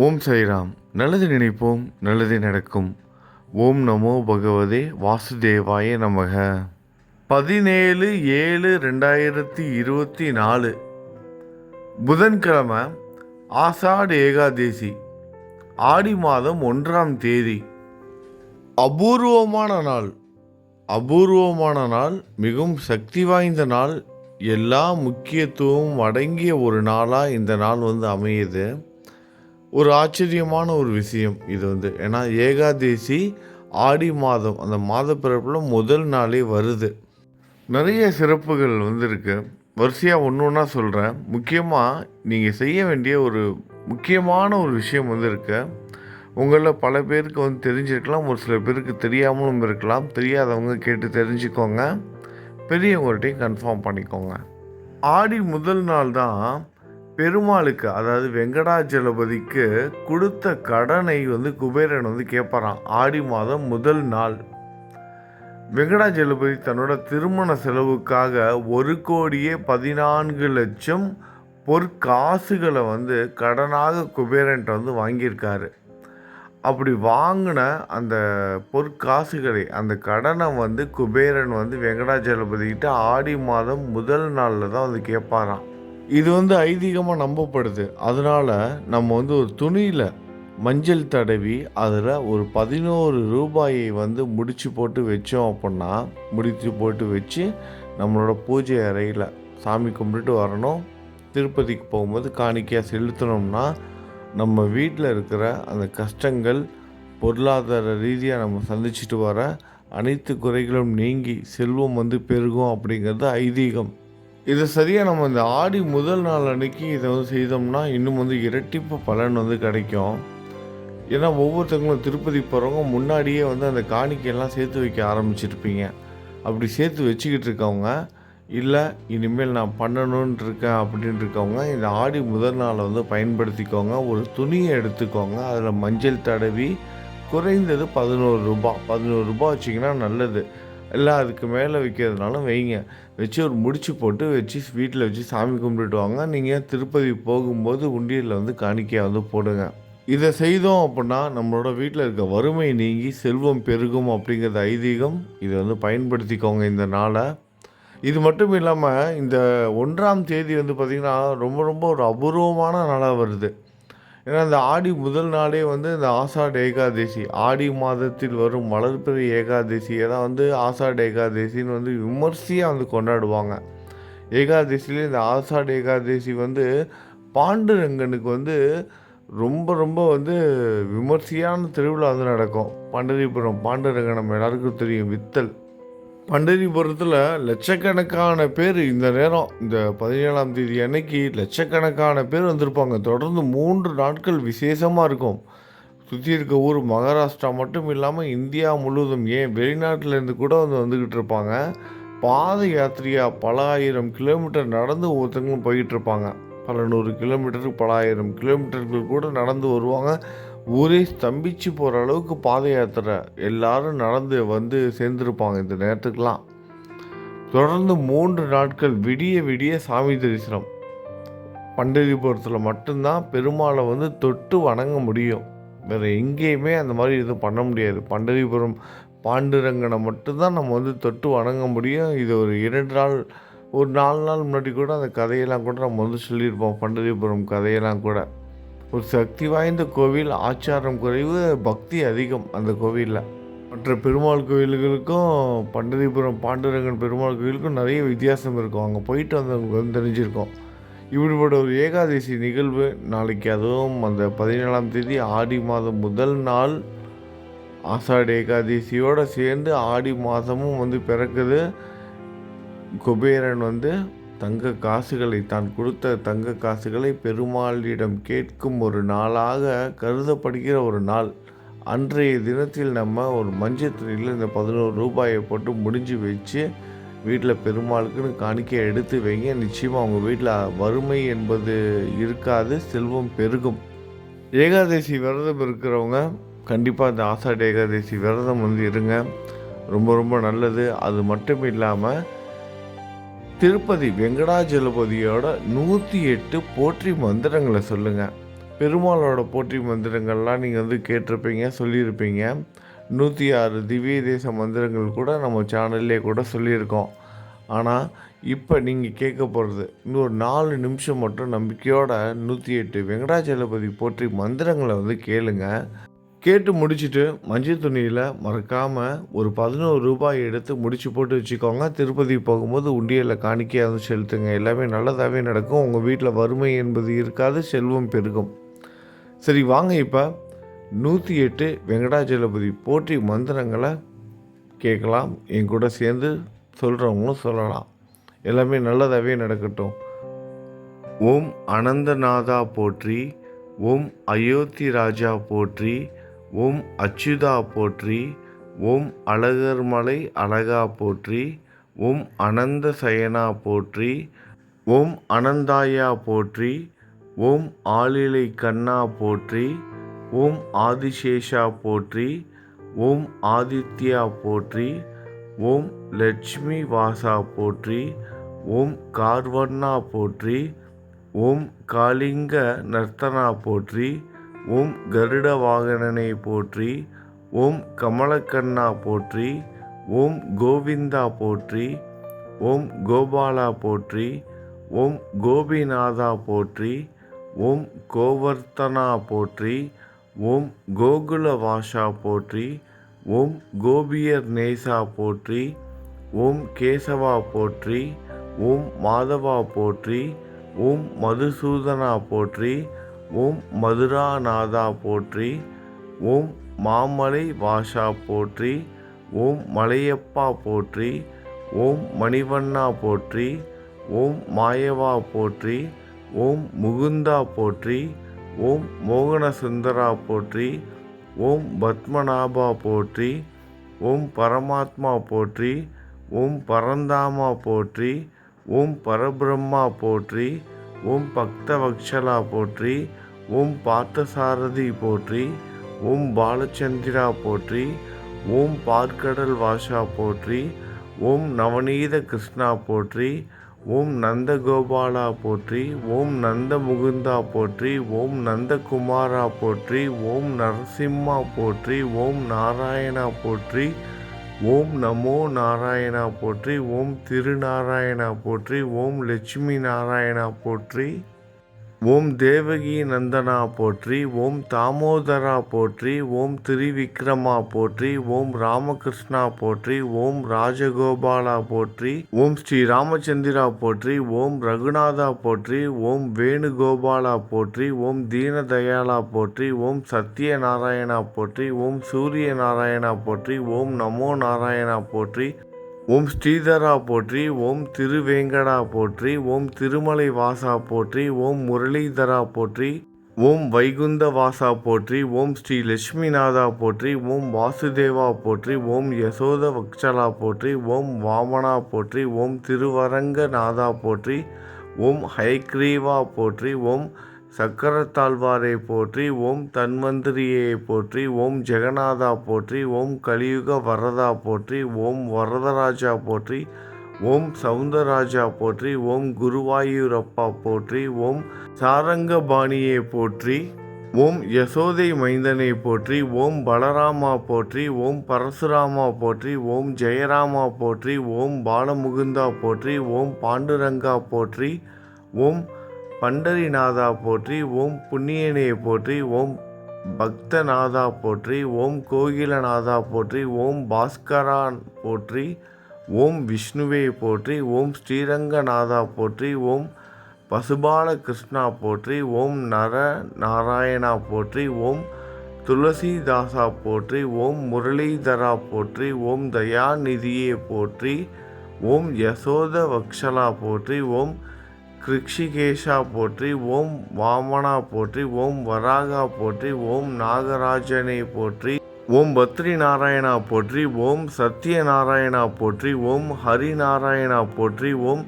ஓம் சைராம் நல்லது நினைப்போம் நல்லது நடக்கும். ஓம் நமோ பகவதே வாசுதேவாய நமக. பதினேழு ஏழு ரெண்டாயிரத்தி இருபத்தி நாலு. புதன்கிழமை ஆசாடு ஏகாதேசி ஆடி மாதம் ஒன்றாம் தேதி. அபூர்வமான நாள். அபூர்வமான நாள் மிகவும் சக்தி வாய்ந்த நாள். எல்லா முக்கியத்துவமும் அடங்கிய ஒரு நாளாக இந்த நாள் வந்து அமையுது. ஒரு ஆச்சரியமான ஒரு விஷயம் இது வந்து. ஏன்னா ஏகாதேசி ஆடி மாதம் அந்த மாத பிறப்பில் முதல் நாளே வருது. நிறைய சிறப்புகள் வந்திருக்கு. வரிசையாக ஒன்று ஒன்றா சொல்கிறேன் முக்கியமாக நீங்கள் செய்ய வேண்டிய ஒரு முக்கியமான ஒரு விஷயம் வந்து இருக்கு. உங்களில் பல பேருக்கு வந்து தெரிஞ்சிருக்கலாம். ஒரு சில பேருக்கு தெரியாமலும் இருக்கலாம். தெரியாதவங்க கேட்டு தெரிஞ்சுக்கோங்க. பெரியவங்கள்ட்டையும் கன்ஃபார்ம் பண்ணிக்கோங்க. ஆடி முதல் நாள் தான் பெருமாளுக்கு அதாவது வெங்கடாஜலபதிக்கு கொடுத்த கடனை வந்து குபேரன் வந்து கேட்பறான் ஆடி மாதம் முதல் நாள். வெங்கடாஜலபதி தன்னோட திருமண செலவுக்காக ஒரு கோடியே பதினான்கு லட்சம் பொற்காசுகளை வந்து கடனாக குபேரன்ட்ட வந்து வாங்கியிருக்காரு. அப்படி வாங்கின அந்த பொற்காசுகளை அந்த கடனை வந்து குபேரன் வந்து வெங்கடாஜலபதிக்கிட்ட ஆடி மாதம் முதல் நாளில் தான் வந்து கேட்பாராம் இது வந்து ஐதீகமாக நம்பப்படுது. அதனால் நம்ம வந்து ஒரு துணியில் மஞ்சள் தடவி அதில் ஒரு பதினோரு ரூபாயை வந்து முடிச்சு போட்டு வச்சோம் அப்படின்னா முடித்து போட்டு வச்சு நம்மளோட பூஜை அறையில் சாமி கும்பிட்டுட்டு வரணும். திருப்பதிக்கு போகும்போது காணிக்கையாக செலுத்தினோம்னா நம்ம வீட்டில் இருக்கிற அந்த கஷ்டங்கள் பொருளாதார ரீதியாக நம்ம சந்திச்சுட்டு வர அனைத்து குறைகளும் நீங்கி செல்வம் வந்து பெருகும் அப்படிங்கிறது ஐதீகம். இதை சரியாக நம்ம இந்த ஆடி முதல் நாள் அன்னைக்கு இதை வந்து செய்தோம்னா இன்னும் வந்து இரட்டிப்பு பலன் வந்து கிடைக்கும். ஏன்னா ஒவ்வொருத்தவங்களும் திருப்பதி போகிறவங்க முன்னாடியே வந்து அந்த காணிக்கையெல்லாம் சேர்த்து வைக்க ஆரம்பிச்சிருப்பீங்க. அப்படி சேர்த்து வச்சுக்கிட்டு இருக்கவங்க இல்லை இனிமேல் நான் பண்ணணும்னு இருக்கேன் அப்படின்னு இருக்கவங்க இந்த ஆடி முதல் நாளை வந்து பயன்படுத்திக்கோங்க. ஒரு துணியை எடுத்துக்கோங்க. அதில் மஞ்சள் தடவி குறைந்தது பதினோரு ரூபாய் பதினோரு ரூபாய் வச்சிங்கன்னா நல்லது. இல்லை அதுக்கு மேலே விற்கிறதுனாலும் வைங்க. வச்சு ஒரு முடிச்சு போட்டு வச்சு வீட்டில் வச்சு சாமி கும்பிட்டுட்டு வாங்க. நீங்கள் திருப்பதி போகும்போது உண்டியலில் வந்து காணிக்கையாக வந்து போடுங்க. இதை செய்தோம் அப்படின்னா நம்மளோட வீட்டில் இருக்க வறுமை நீங்கி செல்வம் பெருகும் அப்படிங்கிறது ஐதீகம் இதை வந்து பயன்படுத்திக்கோங்க இந்த நாளை. இது மட்டும் இல்லாமல் இந்த ஒன்றாம் தேதி வந்து பார்த்திங்கன்னா ரொம்ப ரொம்ப ஒரு அபூர்வமான நாளாக வருது. ஏன்னா இந்த ஆடி முதல் நாளே வந்து இந்த ஆசாட் ஏகாதசி ஆடி மாதத்தில் வரும் வளர்பிறை ஏகாதசியை தான் வந்து ஆசாட் ஏகாதசின்னு வந்து விமர்சையாக வந்து கொண்டாடுவாங்க. ஏகாதசியிலே இந்த ஆசாட் ஏகாதசி வந்து பாண்டுரங்கனுக்கு வந்து ரொம்ப ரொம்ப வந்து விமர்சையான திருவிழா வந்து நடக்கும். பண்டரிபுரம் பாண்டுரங்கன் நம்ம எல்லாருக்கும் தெரியும் வித்தல். பண்டரிபுரத்தில் லட்சக்கணக்கான பேர் இந்த நேரம் இந்த பதினேழாம் தேதி அன்னைக்கு லட்சக்கணக்கான பேர் வந்திருப்பாங்க. தொடர்ந்து மூன்று நாட்கள் விசேஷமாக இருக்கும். சுற்றி இருக்க ஊர் மகாராஷ்டிரா மட்டும் இல்லாமல் இந்தியா முழுவதும் ஏன் வெளிநாட்டிலேருந்து கூட வந்து வந்துக்கிட்டு இருப்பாங்க. பாத யாத்திரையாக பல ஆயிரம் கிலோமீட்டர் நடந்து ஒவ்வொருத்தங்களும் போய்கிட்டு இருப்பாங்க. பல நூறு கிலோமீட்டருக்கு பல ஆயிரம் கிலோமீட்டர்கள் கூட நடந்து வருவாங்க. ஊரே ஸ்தம்பிச்சு போகிற அளவுக்கு பாத யாத்திரை எல்லாரும் நடந்து வந்து சேர்ந்துருப்பாங்க இந்த நேரத்துக்கெலாம் தொடர்ந்து மூன்று நாட்கள் விடிய விடிய சாமி தரிசனம். பண்டரிபுரத்தில் மட்டும்தான் பெருமாளை வந்து தொட்டு வணங்க முடியும். வேறு எங்கேயுமே அந்த மாதிரி எதுவும் பண்ண முடியாது. பண்டரிபுரம் பாண்டுரங்கனை மட்டும்தான் நம்ம வந்து தொட்டு வணங்க முடியும். இது ஒரு இரண்டு நாள் ஒரு நாலு நாள் முன்னாடி கூட அந்த கதையெல்லாம் கூட நம்ம வந்து சொல்லியிருப்போம். பண்டரிபுரம் கதையெல்லாம் கூட. ஒரு சக்தி வாய்ந்த கோவில் ஆச்சாரம் குறைவு பக்தி அதிகம் அந்த கோவிலில். மற்ற பெருமாள் கோவில்களுக்கும் பண்டரிபுரம் பாண்டுரங்கன் பெருமாள் கோவிலுக்கும் நிறைய வித்தியாசம் இருக்கும். அங்கே போயிட்டு வந்தவங்களுக்கு வந்து தெரிஞ்சிருக்கோம். இப்படிப்பட்ட ஒரு ஏகாதசி நிகழ்வு நாளைக்கு அதுவும் அந்த பதினேழாம் தேதி ஆடி மாதம் முதல் நாள். ஆசாடு ஏகாதசியோடு சேர்ந்து ஆடி மாதமும் வந்து பிறக்குது. குபேரன் வந்து தங்க காசுகளை தான் கொடுத்த தங்க காசுகளை பெருமாளிடம் கேட்கும் ஒரு நாளாக கருதப்படுகிற ஒரு நாள். அன்றைய தினத்தில் நம்ம ஒரு மஞ்சள் துணியில் இந்த பதினோரு ரூபாயை போட்டு முடிஞ்சு வச்சு வீட்டில் பெருமாளுக்குன்னு காணிக்கையை எடுத்து வைங்க. நிச்சயமாக அவங்க வீட்டில் வறுமை என்பது இருக்காது செல்வம் பெருகும். ஏகாதசி விரதம் இருக்கிறவங்க கண்டிப்பாக இந்த ஆசாட ஏகாதசி விரதம் வந்து இருங்க. ரொம்ப ரொம்ப நல்லது. அது மட்டும் இல்லாமல் திருப்பதி வெங்கடாஜலபதியோட நூற்றி எட்டு போற்றி மந்திரங்களை சொல்லுங்கள் பெருமாளோட போற்றி மந்திரங்கள்லாம் நீங்கள் வந்து கேட்டிருப்பீங்க சொல்லியிருப்பீங்க. நூற்றி ஆறு திவ்ய தேச மந்திரங்கள் கூட நம்ம சேனல்லே கூட சொல்லியிருக்கோம். ஆனால் இப்போ நீங்கள் கேட்க போகிறது இன்னொரு நாலு நிமிஷம் மட்டும் நம்பிக்கையோட நூற்றி எட்டு வெங்கடாச்சலபதி போற்றி மந்திரங்களை வந்து கேளுங்க. கேட்டு முடிச்சுட்டு மஞ்சள் துணியில் மறக்காமல் ஒரு பதினோரு ரூபாய் எடுத்து முடிச்சு போட்டு வச்சுக்கோங்க. திருப்பதி போகும்போது உண்டியலில் காணிக்கையாக வந்து செலுத்துங்க. எல்லாமே நல்லதாகவே நடக்கும். உங்கள் வீட்டில் வறுமை என்பது இருக்காது செல்வம் பெருகும். சரி வாங்க இப்போ நூற்றி எட்டு வெங்கடாஜலபதி போற்றி மந்திரங்களை கேட்கலாம். என் கூட சேர்ந்து சொல்கிறவங்களும் சொல்லலாம். எல்லாமே நல்லதாகவே நடக்கட்டும். ஓம் அனந்தநாதா போற்றி ஓம் அயோத்தி ராஜா போற்றி ஓம் அச்சுதா போற்றி ஓம் அழகர்மலை அழகா போற்றி ஓம் அனந்த சயனா போற்றி ஓம் அனந்தாயா போற்றி ஓம் ஆளிலை கண்ணா போற்றி ஓம் ஆதிசேஷா போற்றி ஓம் ஆதித்யா போற்றி ஓம் லட்சுமி வாசா போற்றி ஓம் கார்வண்ணா போற்றி ஓம் காளிங்க நர்த்தனா போற்றி ஓம் கருட வாகனனை போற்றி ஓம் கமலக்கண்ணா போற்றி ஓம் கோவிந்தா போற்றி ஓம் கோபாலா போற்றி ஓம் கோபிநாதா போற்றி ஓம் கோவர்த்தனா போற்றி ஓம் கோகுல வாஷா போற்றி ஓம் கோபியர் நேசா போற்றி ஓம் கேசவா போற்றி ஓம் மாதவா போற்றி ஓம் மதுசூதனா போற்றி ஓம் மதுராநாதா போற்றி ஓம் மாமலை வாஷா போற்றி ஓம் மலையப்பா போற்றி ஓம் மணிவண்ணா போற்றி ஓம் மாயவா போற்றி ஓம் முகுந்தா போற்றி ஓம் மோகன சுந்தரா போற்றி ஓம் பத்மநாபா போற்றி ஓம் பரமாத்மா போற்றி ஓம் பரந்தாமா போற்றி ஓம் பரபிரம்மா போற்றி ஓம் பக்தவக்ஷலா போற்றி ஓம் பார்த்தசாரதி போற்றி ஓம் பாலச்சந்திரா போற்றி ஓம் பார்க்கடல் வாஷா போற்றி ஓம் நவநீத கிருஷ்ணா போற்றி ஓம் நந்தகோபாலா போற்றி ஓம் நந்த முகுந்தா போற்றி ஓம் நந்தகுமாரா போற்றி ஓம் நரசிம்மா போற்றி ஓம் நாராயணா போற்றி ஓம் நமோ நாராயணா போற்றி ஓம் திருநாராயணா போற்றி ஓம் லட்சுமி நாராயணா போற்றி ஓம் தேவகி நந்தனா போற்றி ஓம் தாமோதரா போற்றி ஓம் திரிவிக்ரமா போற்றி ஓம் ராமகிருஷ்ணா போற்றி ஓம் ராஜகோபாலா போற்றி ஓம் ஸ்ரீ ராமச்சந்திரா போற்றி ஓம் ரகுநாதா போற்றி ஓம் வேணுகோபாலா போற்றி ஓம் தீனதயாளா போற்றி ஓம் சத்யநாராயணா போற்றி ஓம் சூரிய நாராயணா போற்றி ஓம் நமோ நாராயணா போற்றி ஓம் ஸ்ரீதரா போற்றி ஓம் திருவேங்கடா போற்றி ஓம் திருமலை வாசா போற்றி ஓம் முரளிதரா போற்றி ஓம் வைகுந்த வாசா போற்றி ஓம் ஸ்ரீ லட்சுமிநாதா போற்றி ஓம் வாசுதேவா போற்றி ஓம் யசோத வக்ஷலா போற்றி ஓம் வாமனா போற்றி ஓம் திருவரங்கநாதா போற்றி ஓம் ஹைக்ரீவா போற்றி ஓம் சக்கரத்தாழ்வாரை போற்றி ஓம் தன்வந்திரியை போற்றி ஓம் ஜெகநாதா போற்றி ஓம் கலியுக வரதா போற்றி ஓம் வரதராஜா போற்றி ஓம் சவுந்தரராஜா போற்றி ஓம் குருவாயூரப்பா போற்றி ஓம் சாரங்கபாணியை போற்றி ஓம் யசோதை மைந்தனை போற்றி ஓம் பலராமா போற்றி ஓம் பரசுராமா போற்றி ஓம் ஜெயராமா போற்றி ஓம் பாலமுகுந்தா போற்றி ஓம் பாண்டுரங்கா போற்றி ஓம் பண்டரிநாதா போற்றி ஓம் புண்ணியனையை போற்றி ஓம் பக்தநாதா போற்றி ஓம் கோகிலநாதா போற்றி ஓம் பாஸ்கரான் போற்றி ஓம் விஷ்ணுவே போற்றி ஓம் ஸ்ரீரங்கநாதா போற்றி ஓம் பசுபால கிருஷ்ணா போற்றி ஓம் நர நாராயணா போற்றி ஓம் துளசிதாசா போற்றி ஓம் முரளிதரா போற்றி ஓம் தயாநிதியே போற்றி ஓம் யசோத வக்ஷலா போற்றி ஓம் கிருஷிகேஷா போற்றி ஓம் வாமனா போற்றி ஓம் வராகா போற்றி ஓம் நாகராஜனை போற்றி ஓம் பத்ரி நாராயணா போற்றி ஓம் சத்ய நாராயணா போற்றி ஓம் ஹரி நாராயணா போற்றி ஓம்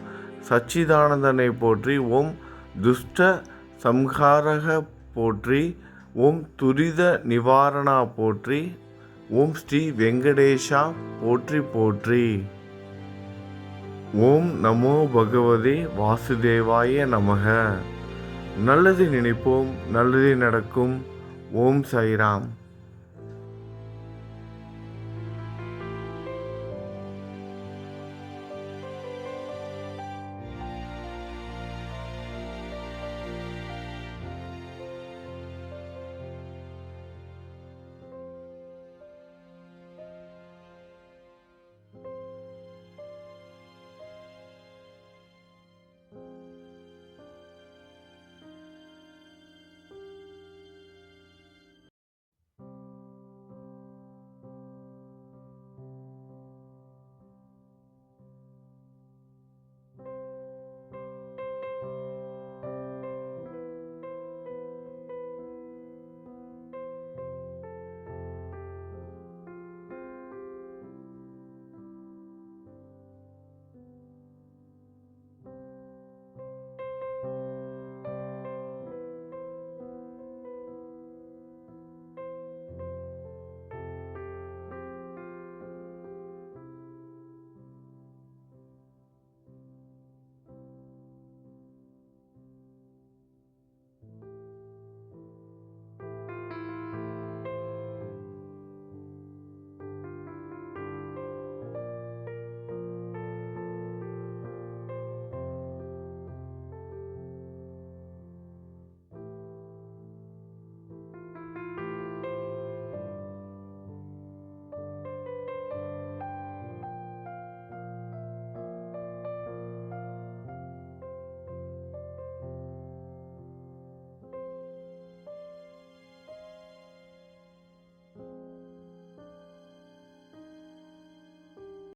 சச்சிதானந்தனை போற்றி ஓம் துஷ்ட சம்ஹாரக போற்றி ஓம் துரித நிவாரணா போற்றி ஓம் ஸ்ரீ வெங்கடேஷா போற்றி போற்றி ஓம் நமோ பகவதே வாசுதேவாய நமக. நல்லது நினைப்போம் நல்லதே நடக்கும். ஓம் சைராம்